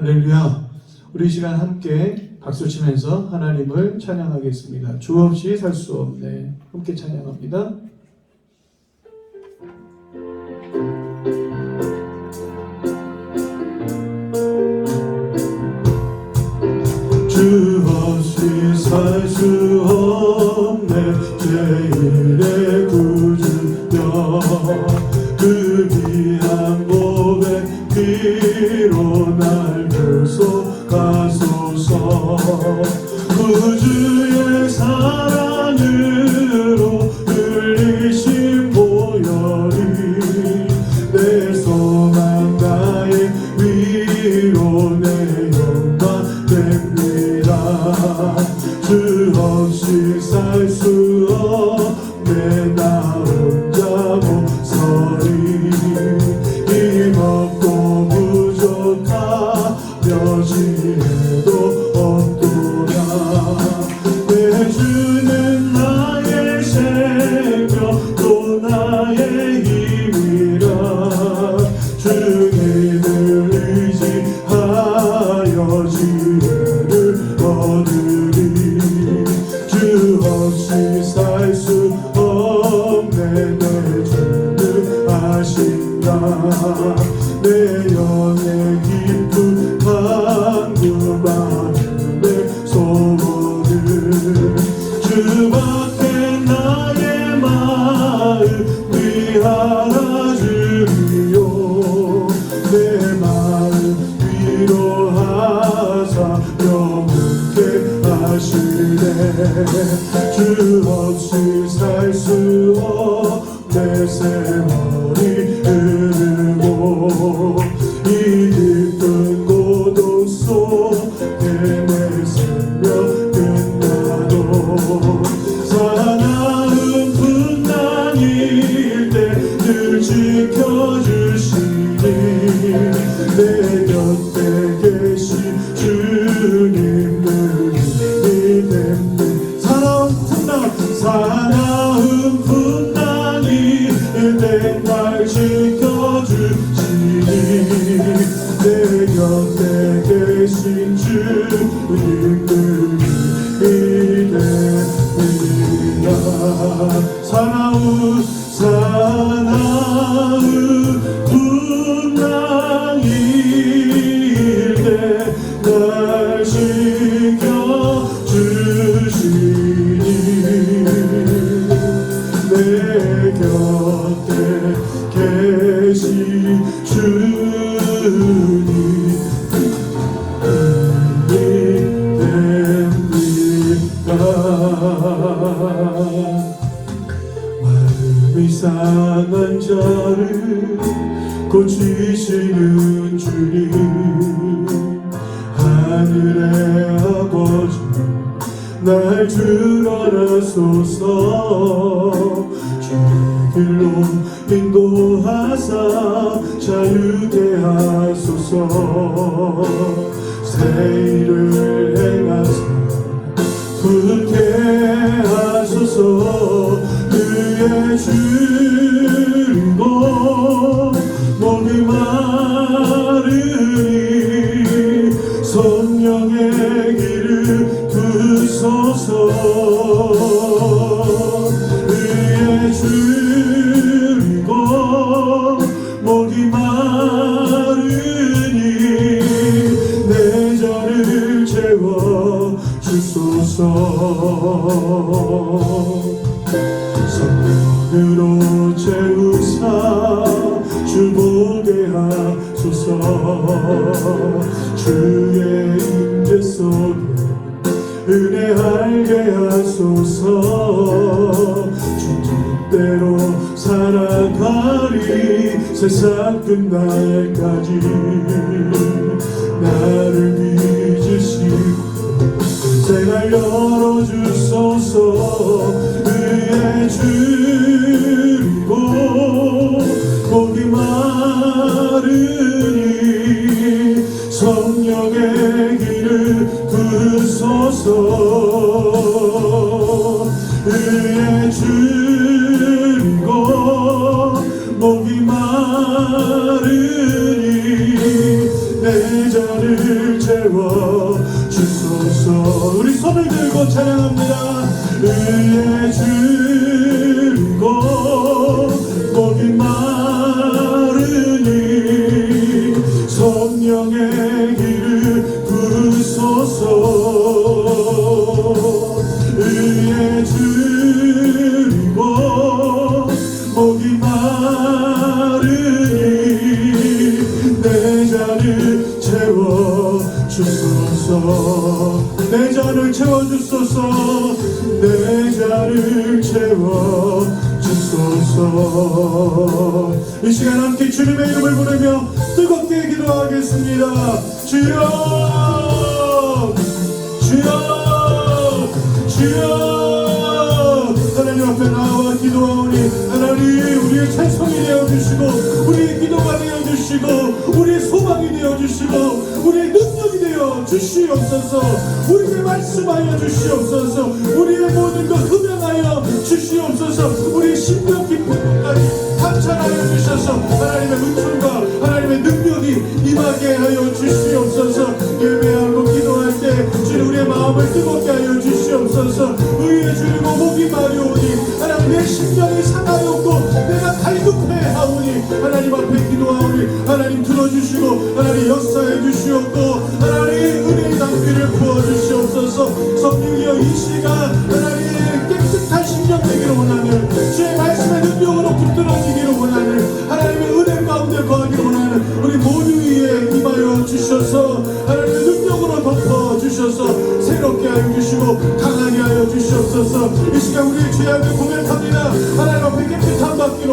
할렐루야. 우리 시간 함께 박수 치면서 하나님을 찬양하겠습니다. 주 없이 살 수 없네. 함께 찬양합니다. 주 없이 살 수 없내 생활이 Jesus. 약속 의해 주 주소서. 내 잔을 채워 주소서. 내 잔을 채워 주소서. 이 시간 함께 주님의 이름을 부르며 뜨겁게 기도하겠습니다. 주여 주여 주여. 하나님 앞에 나와 기도하오니 하나님 우리의 찬송이 되어주시고 우리의 기도가 되어주시고 우리의 소망이 되어주시고 우리의 능력이 되어 주시옵소서. 우리에게 말씀하여 주시옵소서. 우리의 모든 것 흡양하여 주시옵소서. 우리의 심령 깊은 것까지 감찰하여 주셔서 하나님의 은총과 하나님의 능력이 임하게 하여 주시옵소서. 예배하고 기도할 때 주님 우리의 마음을 뜨겁게 하여 주시옵소서. 의에 줄이고 목이 마려우니 하나님 내 심령이 상하였고 내가 갈급해 하오니 하나님 앞에 기도하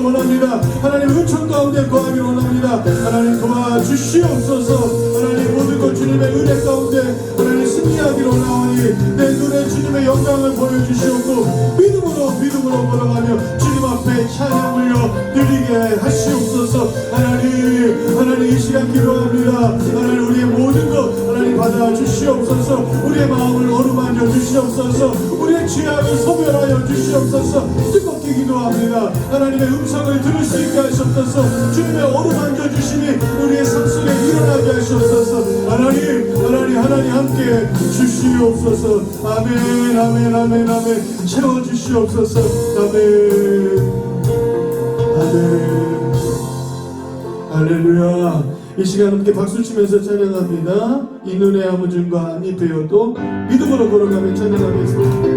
원합니다. 하나님 은총 가운데 거하기를 원합니다. 하나님 도와주시옵소서. 하나님 모든 것 주님의 은혜 가운데 하나님 승리하기를 원하오니 내 눈에 주님의 영광을 보여주시옵고 믿음으로 믿음으로 걸어가며 주님 앞에 찬양 올려 드리게 하시옵소서. 하나님 하나님 이 시간 기도합니다. 하나님 우리의 모든 것 하나님 받아 주시옵소서. 우리의 마음을 어루만져 주시옵소서. 우리의 죄악을 소멸하여 주시옵소서 기도합니다. 하나님의 음성을 들을 수 있게 하시옵소서. 주님의 어루만져 주심이 우리의 삶 속에 일어나게 하시옵소서. 하나님 하나님 하나님 함께 주시옵소서. 아멘 아멘 아멘 아멘. 채워 주시옵소서. 아멘. 아멘. 할렐루야. 이 시간 함께 박수 치면서 찬양합니다. 이 눈의 아무준과 한입 배워도 믿음으로 걸어가며 찬양하겠습니다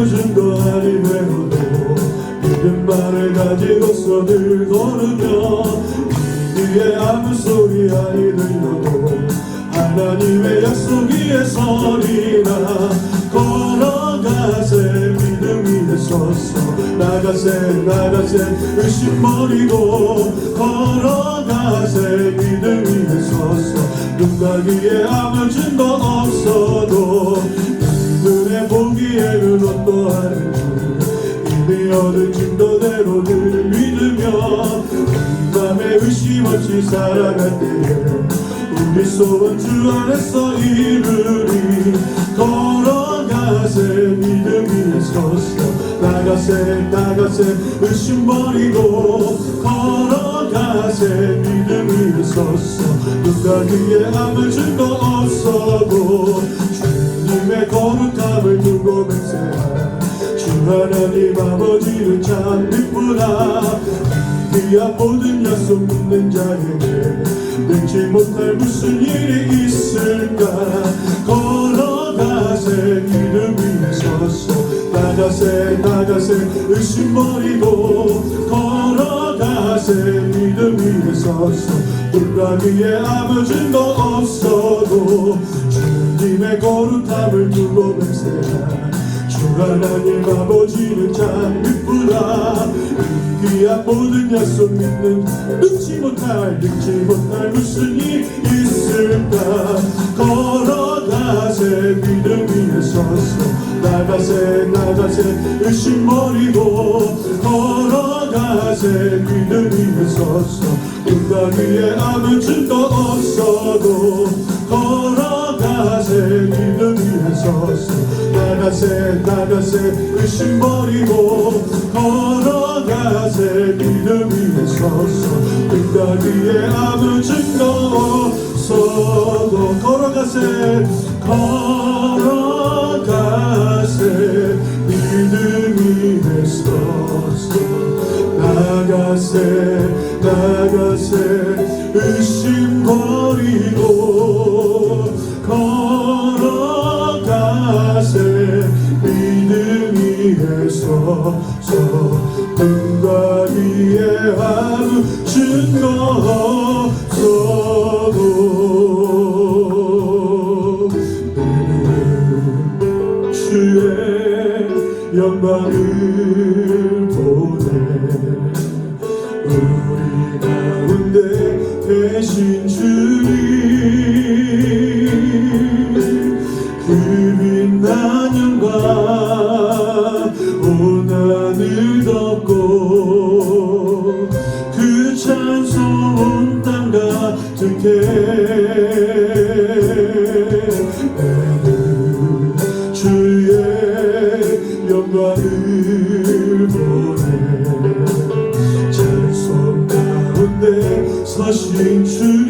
아무준 거 아니 배워도 믿음만을 가지고서 늘 걸으며 위에 아무 소리 아니 들려도 하나님의 약속 위에 서리라. 걸어가세 믿음 위에 섰어 나가세 나가세 의심 버리고 걸어가세 믿음 위에 섰어 눈과 귀에 아무 증거 없어도 보기에는 어떠한 줄 이미 얻은 늘 믿으며 이 밤에 의심 없이 때에 우리 소원 주 안에서 이루리. 걸어가세 믿음 위에 섰어 나가세 나가세 의심 버리고 걸어가세 믿음 위에 섰어 눈과 귀에 아무 증거 없어도 주님의 거룩함을 두고 맹세하라. 주 하나님 아버지는 참 기쁘다 그야 모든 약속 믿는 자에게 능치 못할 무슨 일이 있을까? 걸어가세 믿음 위에 섰어 나가세 나가세 의심 버리고 걸어가세 믿음 위에 섰어 눈과 귀에 아무 증거 없어도 주님의 거룩함을 맹세하라 주 하나님 아버지는 참 기쁘다 이 귀한 모든 약속 믿는 능치 못할 능치 못할 무슨 일 있을까? 걸어가세 믿음 위에 섰어 나가세 나가세 의심 버리고. 걸어가세 믿음 위에 섰어 나의 길을 위하소서. 나가세 나가세 의심 버리고 걸어가세. 길을 위하소서 등단 위에 아무 증거 없어도 걸어가세. 걸어가세. 믿음이 있어서 나가세 나가세. 의심 버리고 찬송 땅 같은 게 주의 영광을 보내. 찬송 가운데 서신 주님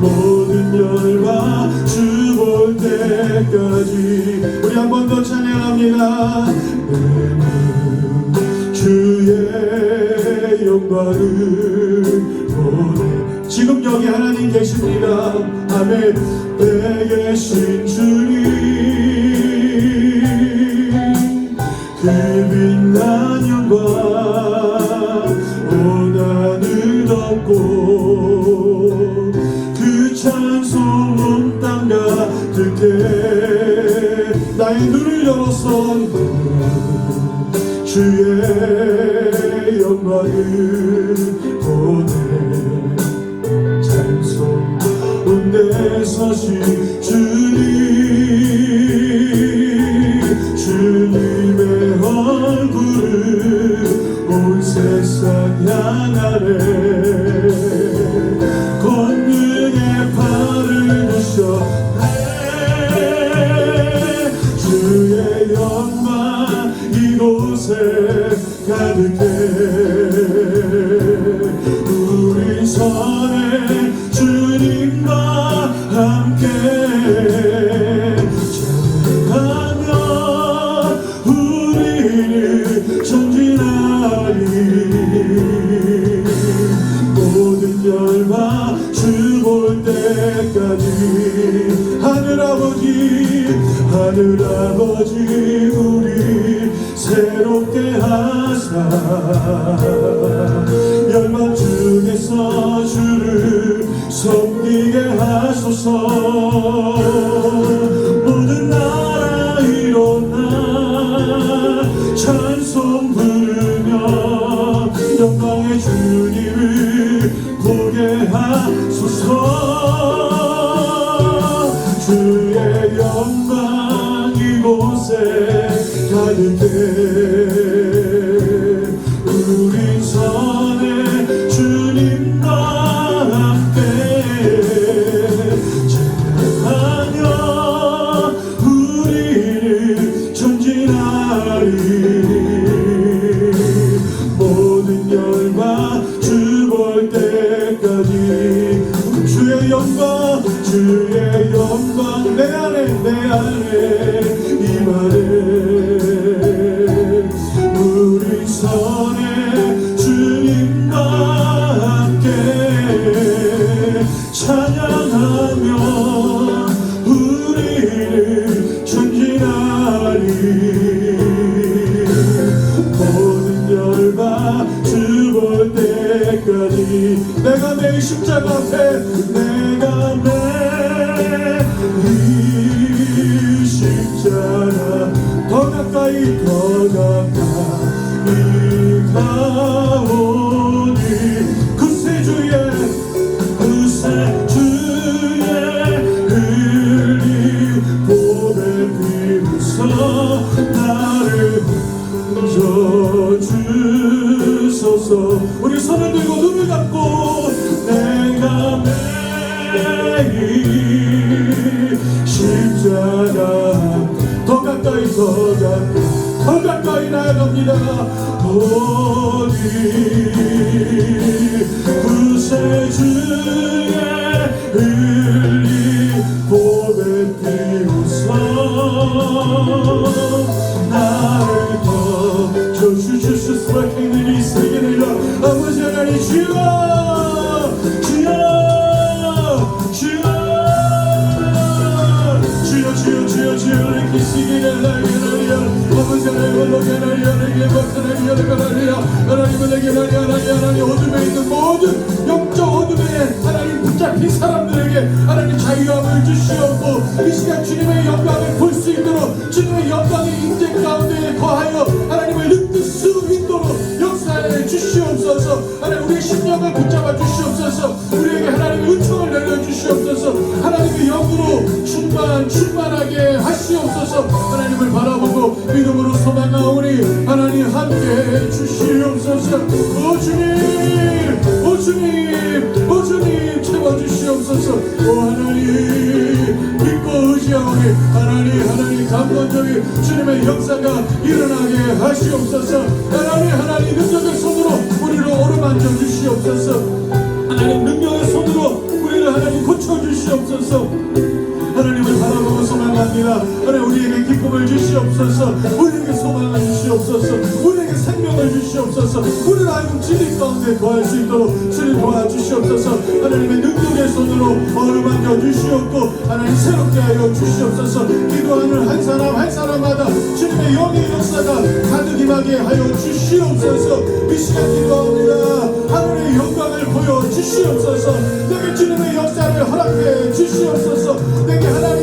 모든 열과 죽을 때까지 우리 한 번 더 찬양합니다. 주의 영광을 보내. 지금 여기 하나님 계십니다. 아멘. 내게 신주 dostojny, czyje 찬양 수박해 눈이 세게 내려 아버지 하나님 주여 하나님의 영으로 충만 충만하게 하시옵소서. 하나님을 바라보고 믿음으로 주님 채워주시옵소서. 오 하나님 믿고 의지하오니 하나님 하나님 감동적인 주님의 역사가 일어나게 하시옵소서. 하나님 하나님 능력의 손으로 우리를 오르만져 주시옵소서 우리를 하여금 진리 가운데 거할 수 있도록 주님 도와주시옵소서. 하나님의 능력의 손으로 어루만져 주시옵고 하나님 새롭게 하여 주시옵소서. 기도하는 한 사람 한 사람마다 주님의 영의 역사가 가득 임하게 하여 주시옵소서. 이 시간 기도합니다. 하늘의 영광을 보여 주시옵소서. 내게 주님의 역사를 허락해 주시옵소서. 내게 하나님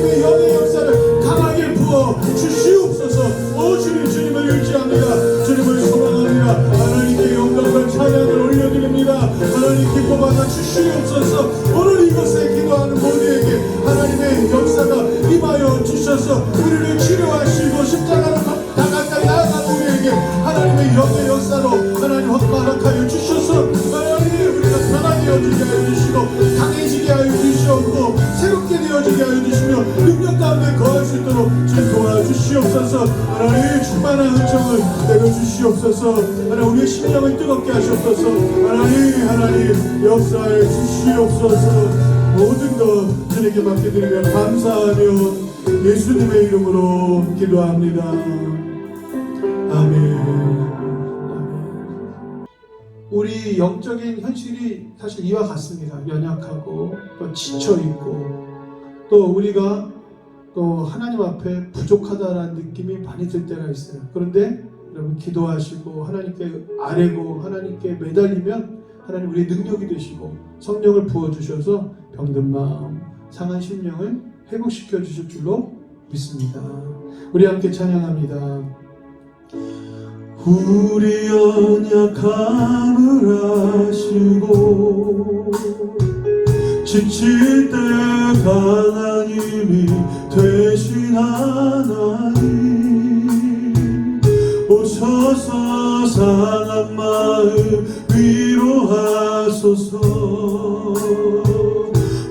주시옵소서. 하나님 우리의 심령을 뜨겁게 하시옵소서. 하나님 하나님 역사해 주시옵소서. 모든 것 주님께 맡겨드리며 감사하며 예수님의 이름으로 기도합니다. 아멘. 우리 영적인 현실이 사실 이와 같습니다. 연약하고 또 지쳐 있고 또 우리가 또 하나님 앞에 부족하다라는 느낌이 많이 들 때가 있어요. 그런데 여러분 기도하시고 하나님께 아뢰고 하나님께 매달리면 하나님 우리의 능력이 되시고 성령을 부어 주셔서 병든 마음, 상한 심령을 회복시켜 주실 줄로 믿습니다. 우리 함께 찬양합니다. 우리 연약함을 아시고 지칠 때 힘이 되신 하나님 오셔서 상한 마음 위로하소서.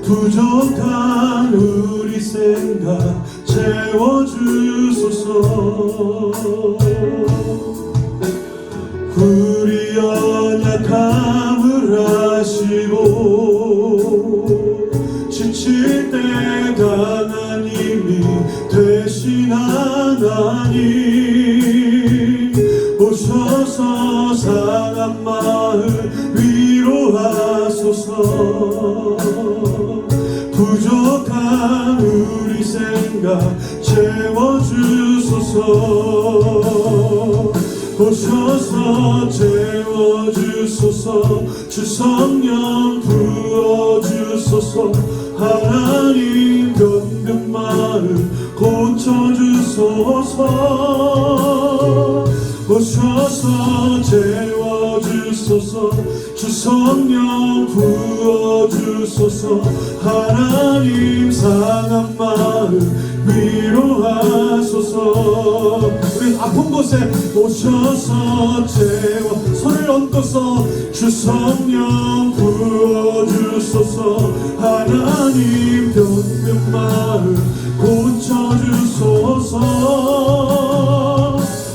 부족한 우리 생각 채워주소서. 우리 연약함을 아시고 지칠 때 부족한 우리 생각 채워주소서. 오셔서 채워주소서. 주 성령 부어주소서. 하나님 병든 마음 고쳐주소서. 오셔서 재워주소서. 주 성령 부어 주소서. 하나님 상한 마음 위로하소서. 우리 아픈 곳에 오셔서 재워 손을 얹고서 주 성령 부어주소서. 하나님 병든 마음 고쳐주소서.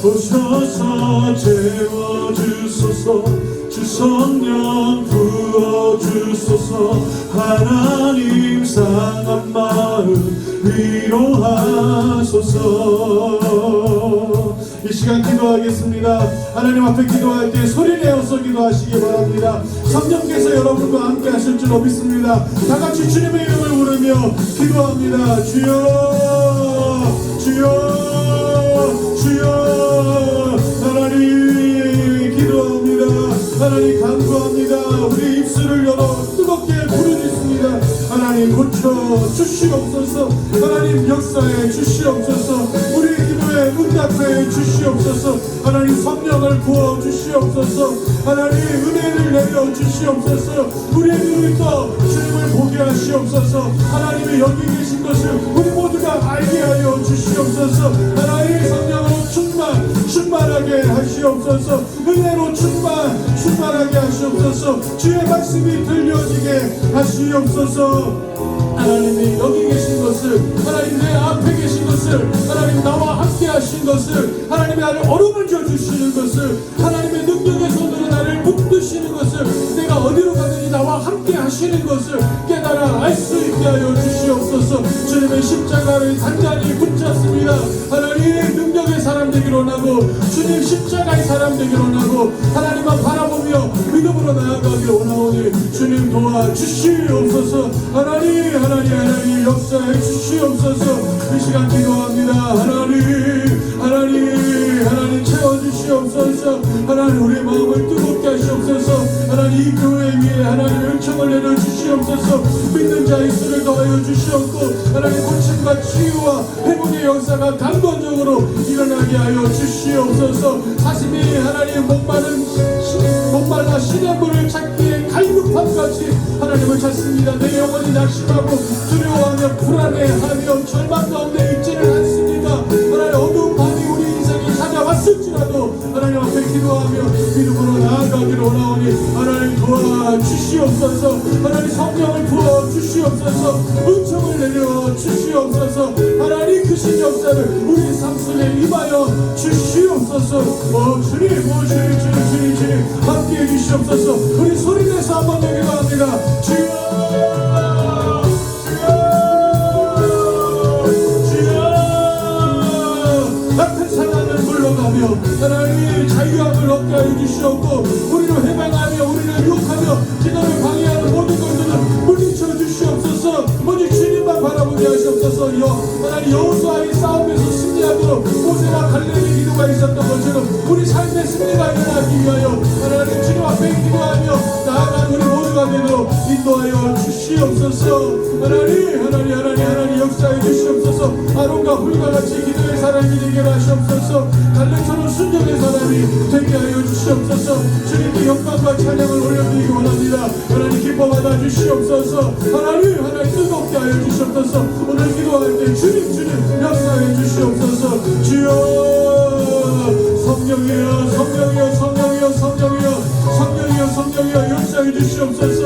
오셔서 재워주소서 주 성령 부어주소서. 하나님 상한 마음 위로하소서. 이 시간 기도하겠습니다. 하나님 앞에 기도할 때 소리 내어서 기도하시기 바랍니다. 성령께서 여러분과 함께 하실 줄 믿습니다. 다 같이 주님의 이름을 부르며 기도합니다. 주여 주여 주여. 하나님 하나님 간구합니다. 우리 입술을 열어 뜨겁게 부르짖습니다. 하나님 고쳐 주시옵소서. 하나님 역사에 주시옵소서. 우리 기도에 응답해 주시옵소서. 하나님 성령을 부어 주시옵소서. 하나님 은혜를 내려 주시옵소서. 우리의 눈을 떠 주님을 보게 하시옵소서. 하나님이 여기 계신 것을 우리 모두가 알게 하여 주시옵소서. 하나님 성령으로 충만 충만하게 하시옵소서. 은혜로 충만 충만하게 하시옵소서. 주의 말씀이 들려지게 하시옵소서. 하나님이 여기 계신 것을 하나님 내 앞에 계신 것을 하나님 나와 함께 하신 것을 하나님이 나를 어루만져 주시는 것을 하나님의 능력의 손으로 나를 붙드시는 것을 내가 어디로 가든지 나와 함께 하시는 것을 깨달아 알 수 있게 하여 주시옵소서. 주님의 십자가를 단단히 붙잡습니다. 하나님 십자가의 사람 되기를 원하고 하나님만 바라보며 믿음으로 나아가기를 원하오니 주님 도와주시옵소서. 하나님 하나님 하나님 역사해 주시옵소서. 이 시간 기도합니다 주시옵소서 믿는 자의 수를 더하여 주시옵고 하나님 고침과 치유와 회복의 역사가 강건적으로 일어나게 하여 주시옵소서. 사심이 하나님 목마른 시- 목말라 시냇물을 찾기에 갈급함같이 하나님을 찾습니다. 내 영혼이 낙심하고 두려워하며 불안해하며 절망 가운데 있지는 않습니다. 하나님 어두운 밤이 우리 인생에 찾아왔을지라도 하나님 앞에 기도하며 믿음으로 나아가기를 원하오니 하나님 도와주시옵소서. 하나님 성령을 부어 주시옵소서. 은총을 내려 주시옵소서. 하나님 크신 역사를 우리 삶 속에 임하여 주시옵소서. 어 주님 어 주님 주님 주님 주님. 함께 해 주시옵소서. 우리 소리내서 한번 더 기도 합니다. 주여 하나님 자유함을 얻게 하여 주시옵고 우리 여 하나님 여호수아의 싸움에서 승리하도록 모세와 갈렙의 기도가 있었던 것처럼 우리 삶의 승리가 일어나기 위하여 하나님 주님 앞에 기도하며 나아간 우리 모두가 되도록 인도하여 주시옵소서. 하나님 하나님 하나님 하나님 역사해 주시옵소서. 아론과 훌과 같이 기도의 사람이 되게 하시옵소서. 갈렙처럼 순종의 사람이 되게 하여 주시옵소서. 주님께 영광과 찬양 주님 역사해 주시옵소서. 주여 성령이여 성령이여 성령이여 성령이여 성령이여 성령이여 역사해 주시옵소서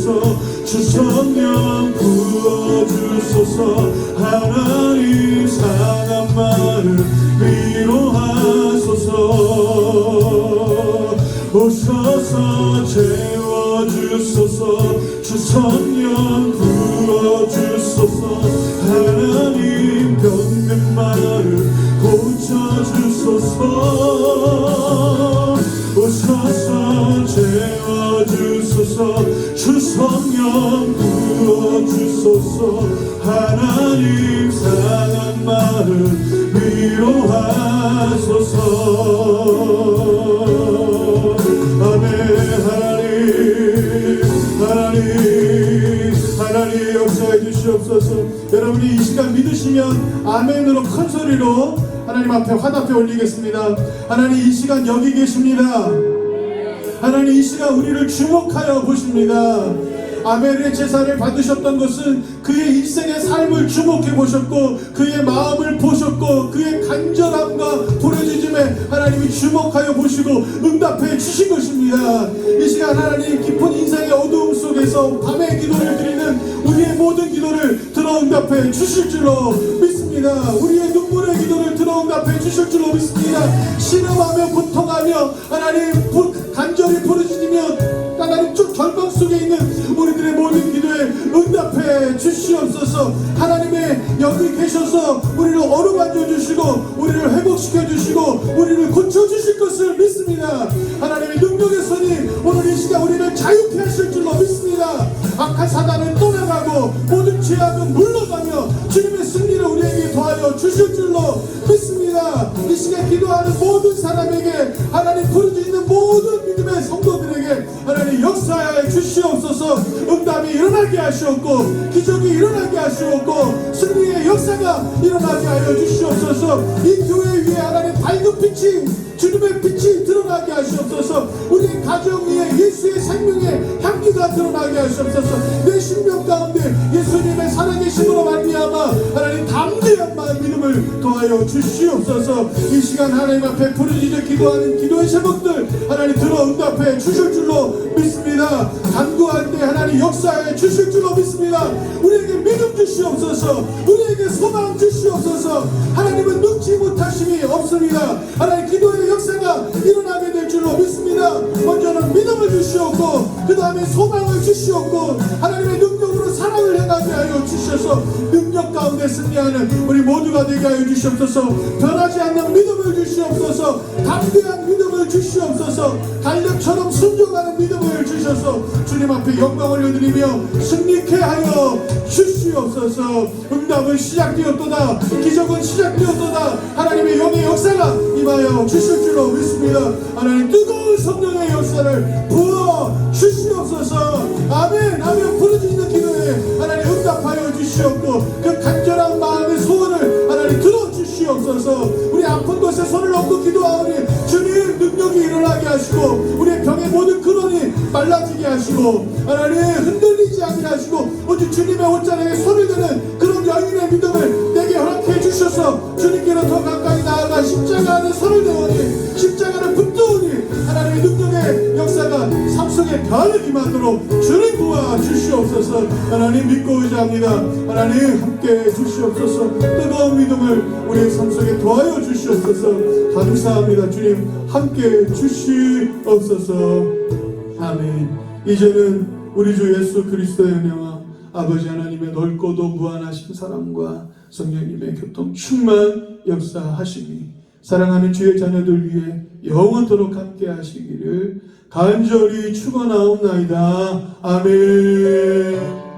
주소서 주 성령 부어주소서. 하나님 사랑 말을 위로하소서. 오셔서 채워주소서. 주 성령 부어주소서. 하나님 상한 마음 위로하소서. 아멘. 하나님 하나님 하나님 역사해 주시옵소서. 여러분이 이 시간 믿으시면 아멘으로 큰 소리로 하나님 앞에 화답해 올리겠습니다. 하나님 이 시간 여기 계십니다. 하나님 이 시간 우리를 주목하여 보십니다. 아벨의 제사를 받으셨던 것은 그의 일생의 삶을 주목해 보셨고 그의 마음을 보셨고 그의 간절함과 부르짖음에 하나님이 주목하여 보시고 응답해 주신 것입니다. 이 시간 하나님 깊은 인생의 어두움 속에서 밤의 기도를 드리는 우리의 모든 기도를 들어 응답해 주실 줄로 믿습니다. 우리의 눈물의 기도를 들어 응답해 주실 줄로 믿습니다. 신음하며 고통하며 하나님 부- 간절히 부르짖으며 하나님 좀 절망 속에 있는 우리들의 모든 기도에 응답해 주시옵소서. 하나님의 여기 계셔서 우리를 어루만져 주시고 우리를 회복시켜 주시고 우리를 고쳐 주실 것을 믿습니다. 하나님의 능력의 손이 오늘 이 시간 우리를 자유케 하실 줄로 믿습니다. 악한 사단은 떠나가고 모든 죄악은 물러가며 주님의 승리를 우리에게 더하여 주실 줄로 믿습니다. 이 시간 기도하는 모든 사람에게 하나님 부르짖는 모든 역사하여 주시옵소서. 응답이 일어나게 하시옵고 기적이 일어나게 하시옵고 승리의 역사가 일어나게 하여 주시옵소서. 이 교회 위에 하나님 밝은 빛이 주님의 빛이 드러나게 하시옵소서. 우리 가정 위에 예수의 생명의 향기가 드러나게 하시옵소서. 내 신명 가운데 예수님 의 살아계심으로 말미암아 하나님 담대한 마음 믿음을 더하여 주시옵소서. 이 시간 하나님 앞에 부르짖어 기도하는 기도의 제목들 하나님 들어 응답해 주실 줄로 믿습니다. 간구할 때 하나님 역사해 주실 줄로 믿습니다. 우리에게 믿음 주시옵소서. 우리에게 소망 주시옵소서. 하나님은 능치 못하심이 없습니다. 하나님 기도의 역사가 일어나게 될 줄로 믿습니다. 먼저는 믿음을 주시옵고 그 다음에 소망을 주시옵고 하나님의 능 주셔서 능력 가운데 승리하는 우리 모두가 되게 하여 주시옵소서. 변하지 않는 믿음을 주시옵소서. 담대한 믿음을 주시옵소서. 달력처럼 순종하는 믿음을 주셔서 주님 앞에 영광 올려드리며 승리케 하여 주시옵소서. 응답은 시작되었도다. 기적은 시작되었도다. 하나님의 영의 역사가 임하여 주실 줄로 믿습니다. 하나님 뜨거운 성령의 역사를 부어 주시옵소서. 아멘. 아멘. 부르짖는 그 간절한 마음의 소원을 하나님 들어주시옵소서. 우리 아픈 곳에 손을 얹고 기도하오니 주님 능력이 일어나게 하시고 우리의 병의 모든 근원이 말라지게 하시고 하나님 흔들리지 않게 하시고 오직 주님의 옷자락에 손을 드는 그런 여인의 믿음을 내게 허락해 주셔서 주님께로 더 가까이 나아가 십자가 안에 손을 대오니 십자가를 붙들오니 하나님의 능력의 역사 가삶 속에 변을 임하도록 주님 도와 주시옵소서. 하나님 믿고 의지합니다. 하나님 함께 주시옵소서. 뜨거운 믿음을 우리의 삶 속에 더하여 주시옵소서. 감사합니다. 주님 함께 주시옵소서. 아멘. 이제는 우리 주 예수 그리스도의 은혜와 아버지 하나님의 넓고도 무한하신 사랑과 성령님의 교통 충만 역사하시니 사랑하는 주의 자녀들 위해 영원토록 함께 하시기를 간절히 축원하옵나이다. 아멘.